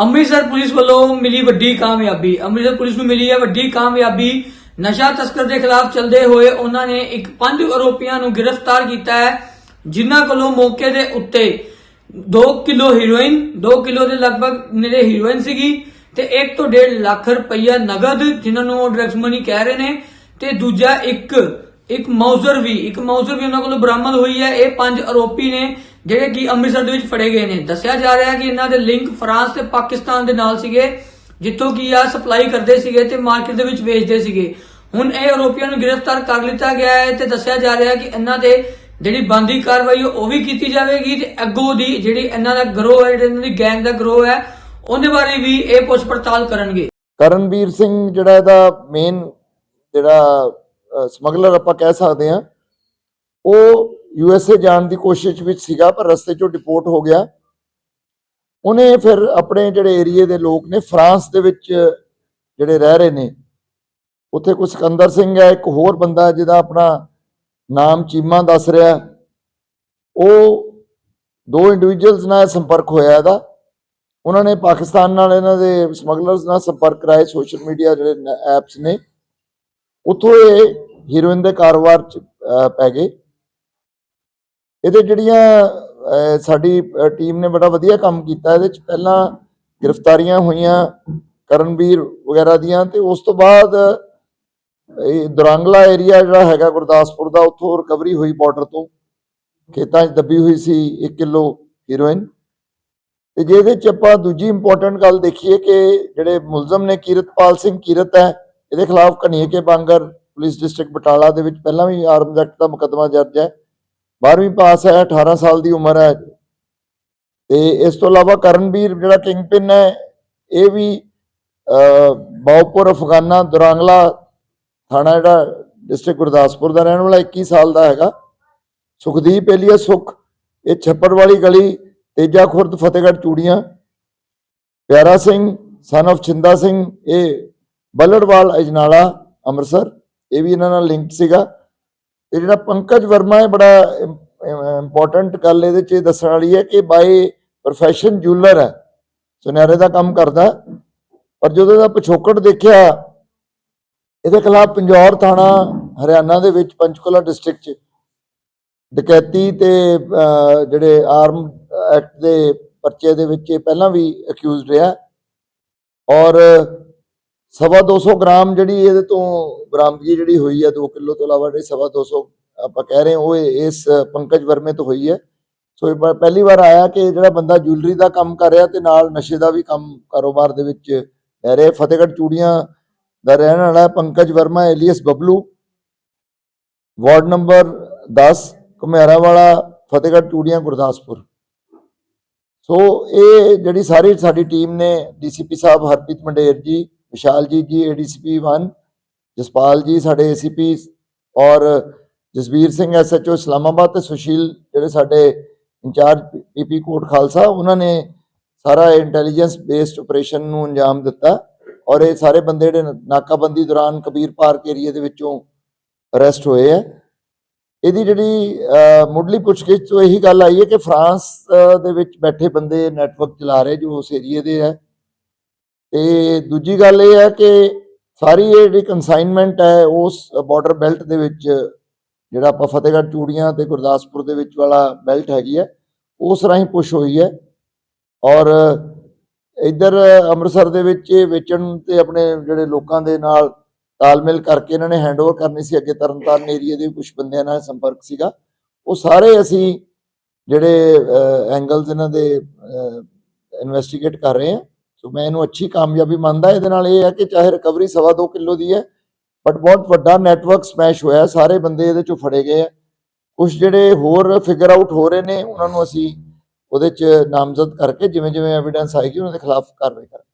Amritsar police ਵੱਲੋਂ ਮਿਲੀ ਵੱਡੀ ਕਾਮਯਾਬੀ। ਅੰਮ੍ਰਿਤਸਰ ਪੁਲਿਸ ਨੂੰ ਮਿਲੀ ਹੈ ਵੱਡੀ ਕਾਮਯਾਬੀ। ਨਸ਼ਾ ਤਸਕਰ ਦੇ ਖਿਲਾਫ ਚੱਲਦੇ ਹੋਏ ਉਹਨਾਂ ਨੇ ਇੱਕ ਪੰਜ ਆਰੋਪੀਆਂ ਨੂੰ ਗ੍ਰਿਫਤਾਰ ਕੀਤਾ ਹੈ, ਜਿਨ੍ਹਾਂ ਕੋਲੋਂ ਮੌਕੇ ਦੇ ਉੱਤੇ 2 ਕਿਲੋ ਹੀਰੋਇਨ 2 ਕਿਲੋ ਦੇ ਲਗਭਗ ਨੇੜੇ ਹੀਰੋਇਨ ਸੀਗੀ ਤੇ 1 ਤੋਂ 1.5 ਲੱਖ ਰੁਪਈਆ ਨਗਦ ਜਿਨ੍ਹਾਂ ਨੂੰ ਉਹ ਡਰੱਗਸ ਮਨੀ ਕਹਿ ਰਹੇ ਨੇ ਤੇ ਦੂਜਾ ਇੱਕ ਇੱਕ ਮੌਜ਼ਰ ਵੀ, ਇੱਕ ਮੌਜ਼ਰ ਵੀ ਉਹਨਾਂ ਕੋਲੋਂ ਬਰਾਮਦ ਹੋਈ ਹੈ। ਇਹ ਪੰਜ ਆਰੋਪੀ ਨੇ ਜਿਹੜੇ ਕਿ ਅੰਮ੍ਰਿਤਸਰ ਦੇ ਵਿੱਚ ਫੜੇ ਗਏ ਨੇ। ਦੱਸਿਆ ਜਾ ਰਿਹਾ ਹੈ ਕਿ ਇਹਨਾਂ ਦੇ ਲਿੰਕ ਫਰਾਂਸ ਤੇ ਪਾਕਿਸਤਾਨ ਦੇ ਨਾਲ ਸੀਗੇ, ਜਿੱਥੋਂ ਕਿ ਆ ਸਪਲਾਈ ਕਰਦੇ ਸੀਗੇ ਤੇ ਮਾਰਕੀਟ ਦੇ ਵਿੱਚ ਵੇਚਦੇ ਸੀਗੇ। ਹੁਣ ਇਹ ਆਰੋਪੀਆਂ ਨੂੰ ਗ੍ਰਿਫਤਾਰ ਕਰ ਲਿੱਤਾ ਗਿਆ ਹੈ ਤੇ ਦੱਸਿਆ ਜਾ ਰਿਹਾ ਹੈ ਕਿ ਇਹਨਾਂ ਦੇ ਜਿਹੜੀ ਬੰਦੀ ਕਾਰਵਾਈ ਉਹ ਵੀ ਕੀਤੀ ਜਾਵੇਗੀ ਤੇ ਅੱਗੋਂ ਦੀ ਜਿਹੜੀ ਇਹਨਾਂ ਦਾ ਗਰੋਹ ਹੈ ਇਹਨਾਂ ਦੀ ਗੈਂਗ ਦਾ ਗਰੋਹ ਹੈ, ਉਹਦੇ ਬਾਰੇ ਵੀ ਇਹ ਪੁੱਛ ਪੜਤਾਲ ਕਰਨਗੇ। ਕਰਨਵੀਰ ਸਿੰਘ ਜਿਹੜਾ ਇਹਦਾ ਮੇਨ ਜਿਹੜਾ ਸਮਗਲਰ ਆਪਾਂ ਕਹਿ ਸਕਦੇ ਆ ਉਹ ਯੂ ਐਸ ਏ ਜਾਣ ਦੀ ਕੋਸ਼ਿਸ਼ ਵਿੱਚ ਸੀਗਾ ਪਰ ਰਸਤੇ 'ਚੋਂ ਡਿਪੋਰਟ ਹੋ ਗਿਆ। ਉਹਨੇ ਫਿਰ ਆਪਣੇ ਜਿਹੜੇ ਏਰੀਏ ਦੇ ਲੋਕ ਨੇ ਫਰਾਂਸ ਦੇ ਵਿੱਚ ਜਿਹੜੇ ਰਹਿ ਰਹੇ ਨੇ ਉੱਥੇ ਕੋਈ ਸਿਕੰਦਰ ਸਿੰਘ ਹੈ ਇੱਕ ਹੋਰ ਬੰਦਾ ਜਿਹਦਾ ਆਪਣਾ ਨਾਮ ਚੀਮਾ ਦੱਸ ਰਿਹਾ ਉਹ ਦੋ ਇੰਡੀਵਿਜੂਅਲਸ ਨਾਲ ਸੰਪਰਕ ਹੋਇਆ ਇਹਦਾ। ਉਹਨਾਂ ਨੇ ਪਾਕਿਸਤਾਨ ਨਾਲ ਇਹਨਾਂ ਦੇ ਸਮਗਲਰਸ ਨਾਲ ਸੰਪਰਕ ਕਰਾਏ ਸੋਸ਼ਲ ਮੀਡੀਆ ਜਿਹੜੇ ਐਪਸ ਨੇ। ਉੱਥੋਂ ਇਹ ਹੀਰੋਇਨ ਦੇ ਕਾਰੋਬਾਰ ਚ ਅਹ, ਪੈ ਗਏ। ਇਹਦੇ ਜਿਹੜੀਆਂ ਸਾਡੀ ਟੀਮ ਨੇ ਬੜਾ ਵਧੀਆ ਕੰਮ ਕੀਤਾ, ਇਹਦੇ ਚ ਪਹਿਲਾਂ ਗ੍ਰਿਫਤਾਰੀਆਂ ਹੋਈਆਂ ਕਰਨਵੀਰ ਵਗੈਰਾ ਦੀਆਂ ਤੇ ਉਸ ਤੋਂ ਬਾਅਦ, ਇਹ ਦੁਰਾਂਗਲਾ ਏਰੀਆ ਜਿਹੜਾ ਹੈਗਾ ਗੁਰਦਾਸਪੁਰ ਦਾ, ਉੱਥੋਂ ਰਿਕਵਰੀ ਹੋਈ ਬਾਰਡਰ ਤੋਂ। ਖੇਤਾਂ 'ਚ ਦੱਬੀ ਹੋਈ ਸੀ 1 ਕਿਲੋ ਹੀਰੋਇਨ ਤੇ ਜੇ ਇਹਦੇ ਚ ਆਪਾਂ ਦੂਜੀ ਇੰਪੋਰਟੈਂਟ ਗੱਲ ਦੇਖੀਏ ਕਿ ਜਿਹੜੇ ਮੁਲਜ਼ਮ ਨੇ ਕੀਰਤਪਾਲ ਸਿੰਘ ਕੀਰਤ ਹੈ, ਇਹਦੇ ਖਿਲਾਫ ਕਨੀਏ ਕੇ ਬਾਂਗਰ ਪੁਲਿਸ ਡਿਸਟ੍ਰਿਕਟ ਬਟਾਲਾ ਦੇ ਵਿੱਚ ਪਹਿਲਾਂ ਵੀ ਆਰਮਜ਼ ਐਕਟ ਦਾ ਮੁਕੱਦਮਾ ਦਰਜ ਹੈ। 12ਵੀਂ ਪਾਸ ਹੈ 18 ਸਾਲ ਦੀ ਉਮਰ ਹੈ। ਤੇ ਇਸ ਤੋਂ ਇਲਾਵਾ ਕਰਨਵੀਰ ਜਿਹੜਾ ਕਿੰਗ ਪਿੰਨ ਹੈ ਇਹ ਵੀ ਅਹ, ਬਾਉਪੁਰ ਅਫਗਾਨਾ ਦੁਰਾਂਗਲਾ ਥਾਣਾ ਜਿਹੜਾ ਡਿਸਟ੍ਰਿਕਟ ਗੁਰਦਾਸਪੁਰ ਦਾ ਰਹਿਣ ਵਾਲਾ 21 ਸਾਲ ਦਾ ਹੈਗਾ। ਸੁਖਦੀਪ ਏਲੀਆ ਸੁਖ ਇਹ ਛੱਪੜ ਵਾਲੀ ਗਲੀ ਤੇਜਾ ਖੁਰਦ ਫਤਿਹਗੜ੍ਹ ਚੂੜੀਆਂ। ਪਿਆਰਾ ਸਿੰਘ ਸਨ of ਚਿੰਦਾ ਸਿੰਘ ਇਹ ਬੱਲੜਵਾਲ ਅਜਨਾਲਾ ਅੰਮ੍ਰਿਤਸਰ ਇਹ ਵੀ ਇਹਨਾਂ ਨਾਲ ਲਿੰਕ ਸੀਗਾ। ਤੇ ਜਿਹੜਾ ਪੰਕਜ ਵਰਮਾ ਹੈ ਬੜਾ ਇੰਪੋਰਟੈਂਟ ਗੱਲ ਇਹਦੇ ਚ ਦੱਸਣ ਵਾਲੀ ਹੈ ਕਿ ਬਾਈ profession ਜੂਲਰ ਹੈ। ਸੁਨਿਆਰੇ ਦਾ ਕੰਮ ਕਰਦਾ। ਪਰ ਜਦੋਂ ਇਹਦਾ ਪਿਛੋਕੜ ਦੇਖਿਆ, ਇਹਦੇ ਖਿਲਾਫ ਪੰਜੌਰ ਥਾਣਾ ਹਰਿਆਣਾ ਦੇ ਵਿੱਚ ਪੰਚਕੂਲਾ ਡਿਸਟ੍ਰਿਕਟ ਚ ਡਕੈਤੀ ਤੇ ਜਿਹੜੇ ਆਰਮ ਐਕਟ ਦੇ ਪਰਚੇ ਦੇ ਵਿੱਚ ਇਹ ਪਹਿਲਾਂ ਵੀ ਅਕਿਊਜ਼ਡ ਰਿਹਾ। ਔਰ ਸਵਾ 200 ਗ੍ਰਾਮ ਜਿਹੜੀ ਇਹਦੇ ਤੋਂ ਬਰਾਮਦਗੀ ਜਿਹੜੀ ਹੋਈ ਹੈ 2 ਕਿਲੋ ਤੋਂ ਇਲਾਵਾ ਜਿਹੜੀ ਸਵਾ 200 ਆਪਾਂ ਕਹਿ ਰਹੇ ਉਹ ਇਹ- ਇਸ ਪੰਕਜ ਵਰਮੇ ਤੋਂ ਹੋਈ ਹੈ। ਸੋ ਇਹ ਪਹਿਲੀ ਵਾਰ ਆਇਆ ਕਿ ਜਿਹੜਾ ਬੰਦਾ ਜੁਐਲਰੀ ਦਾ ਕੰਮ ਕਰ ਰਿਹਾ ਤੇ ਨਾਲ ਨਸ਼ੇ ਦਾ ਵੀ ਕੰਮ ਕਾਰੋਬਾਰ ਦੇ ਵਿੱਚ ਲੈ ਰਿਹਾ। ਫਤਿਹਗੜ੍ਹ ਚੂੜੀਆਂ ਦਾ ਰਹਿਣ ਵਾਲਾ Pankaj Varma alias Bablu. Ward number 10 ਘੁਮਿਆਰਾ ਵਾਲਾ ਫਤਿਹਗੜ੍ਹ ਚੂੜੀਆਂ, ਗੁਰਦਾਸਪੁਰ। ਸੋ ਇਹ ਜਿਹੜੀ ਸਾਰੀ ਸਾਡੀ ਟੀਮ ਨੇ ਡੀਸੀਪੀ ਸਾਹਿਬ ਹਰਪ੍ਰੀਤ ਮੰਡੇਰ ਜੀ ਵਿਸ਼ਾਲਜੀਤ ਜੀ ਏਡੀਸੀਪੀ 1 ਜਸਪਾਲ ਜੀ ਸਾਡੇ ਏਸੀਪੀ ਔਰ ਜਸਵੀਰ ਸਿੰਘ ਐਸਐਚਓ ਇਸਲਾਮਾਬਾਦ ਤੇ ਸੁਸ਼ੀਲ ਜਿਹੜੇ ਸਾਡੇ ਇੰਚਾਰਜ ਪੀਪੀ ਕੋਟ ਖਾਲਸਾ, ਉਹਨਾਂ ਨੇ ਸਾਰਾ ਇੰਟੈਲੀਜੈਂਸ ਬੇਸਡ ਆਪਰੇਸ਼ਨ ਨੂੰ ਅੰਜਾਮ ਦਿੱਤਾ ਔਰ ਇਹ ਸਾਰੇ ਬੰਦੇ ਜਿਹੜੇ ਨਾਕਾਬੰਦੀ ਦੌਰਾਨ ਕਬੀਰ ਪਾਰਕ ਏਰੀਆ ਦੇ ਵਿੱਚੋਂ ਅਰੈਸਟ ਹੋਏ ਆ। ਇਹਦੀ ਜਿਹੜੀ ਮੁੱਢਲੀ ਪੁੱਛਗਿੱਛ ਤੋਂ ਇਹੀ ਗੱਲ ਆਈ ਹੈ ਕਿ ਫਰਾਂਸ ਦੇ ਵਿੱਚ ਬੈਠੇ ਬੰਦੇ ਨੈਟਵਰਕ ਚਲਾ ਰਹੇ ਜੋ ਉਸ ਏਰੀਏ ਦੇ ਹੈ। ਤੇ ਦੂਜੀ ਗੱਲ ਇਹ ਹੈ ਕਿ ਸਾਰੀ ਇਹ ਜਿਹੜੀ ਕਨਸਾਈਨਮੈਂਟ ਹੈ, ਉਸ ਬਾਰਡਰ ਬੈਲਟ ਦੇ ਵਿੱਚ ਜਿਹੜਾ ਆਪਾਂ ਫਤਿਹਗੜ੍ਹ ਚੂੜੀਆਂ ਤੇ ਗੁਰਦਾਸਪੁਰ ਦੇ ਵਿੱਚ ਵਾਲਾ ਬੈਲਟ ਹੈਗੀ ਹੈ, ਉਸ ਰਾਹੀਂ ਪੁਸ਼ ਹੋਈ ਹੈ। ਔਰ ਇੱਧਰ ਅੰਮ੍ਰਿਤਸਰ ਦੇ ਵਿੱਚ ਇਹ ਵੇਚਣ ਤੇ ਆਪਣੇ ਜਿਹੜੇ ਲੋਕਾਂ ਦੇ ਨਾਲ ਤਾਲਮੇਲ ਕਰਕੇ ਇਹਨਾਂ ਨੇ ਹੈਂਡਓਵਰ ਕਰਨੀ ਸੀ, ਅੱਗੇ ਤਰਨਤਾਰਨ ਏਰੀਆ ਦੇ ਕੁਝ ਬੰਦਿਆਂ ਨਾਲ ਸੰਪਰਕ ਸੀਗਾ। ਉਹ ਸਾਰੇ ਅਸੀਂ ਜਿਹੜੇ ਐਂਗਲਸ ਇਹਨਾਂ ਦੇ ਇਨਵੈਸਟੀਗੇਟ ਕਰ ਰਹੇ ਹਾਂ। ਸੋ ਮੈਂ ਇਹਨੂੰ ਅੱਛੀ ਕਾਮਯਾਬੀ ਮੰਨਦਾ, ਇਹਦੇ ਨਾਲ ਇਹ ਹੈ ਕਿ ਚਾਹੇ ਰਿਕਵਰੀ ਸਵਾ ਦੋ ਕਿਲੋ ਦੀ ਹੈ ਬਟ ਬਹੁਤ ਵੱਡਾ ਨੈਟਵਰਕ ਸਮੈਸ਼ ਹੋਇਆ, ਸਾਰੇ ਬੰਦੇ ਇਹਦੇ ਚੋਂ ਫੜੇ ਗਏ ਆ। ਕੁਝ ਜਿਹੜੇ ਹੋਰ ਫਿਗਰ ਆਊਟ ਹੋ ਰਹੇ ਨੇ, ਉਹਨਾਂ ਨੂੰ ਅਸੀਂ ਉਹਦੇ ਚ ਨਾਮਜ਼ਦ ਕਰਕੇ ਜਿਵੇਂ ਜਿਵੇਂ ਐਵੀਡੈਂਸ ਆਏਗੀ, ਉਹਨਾਂ ਦੇ ਖਿਲਾਫ ਕਾਰਵਾਈ ਕਰਾਂਗੇ।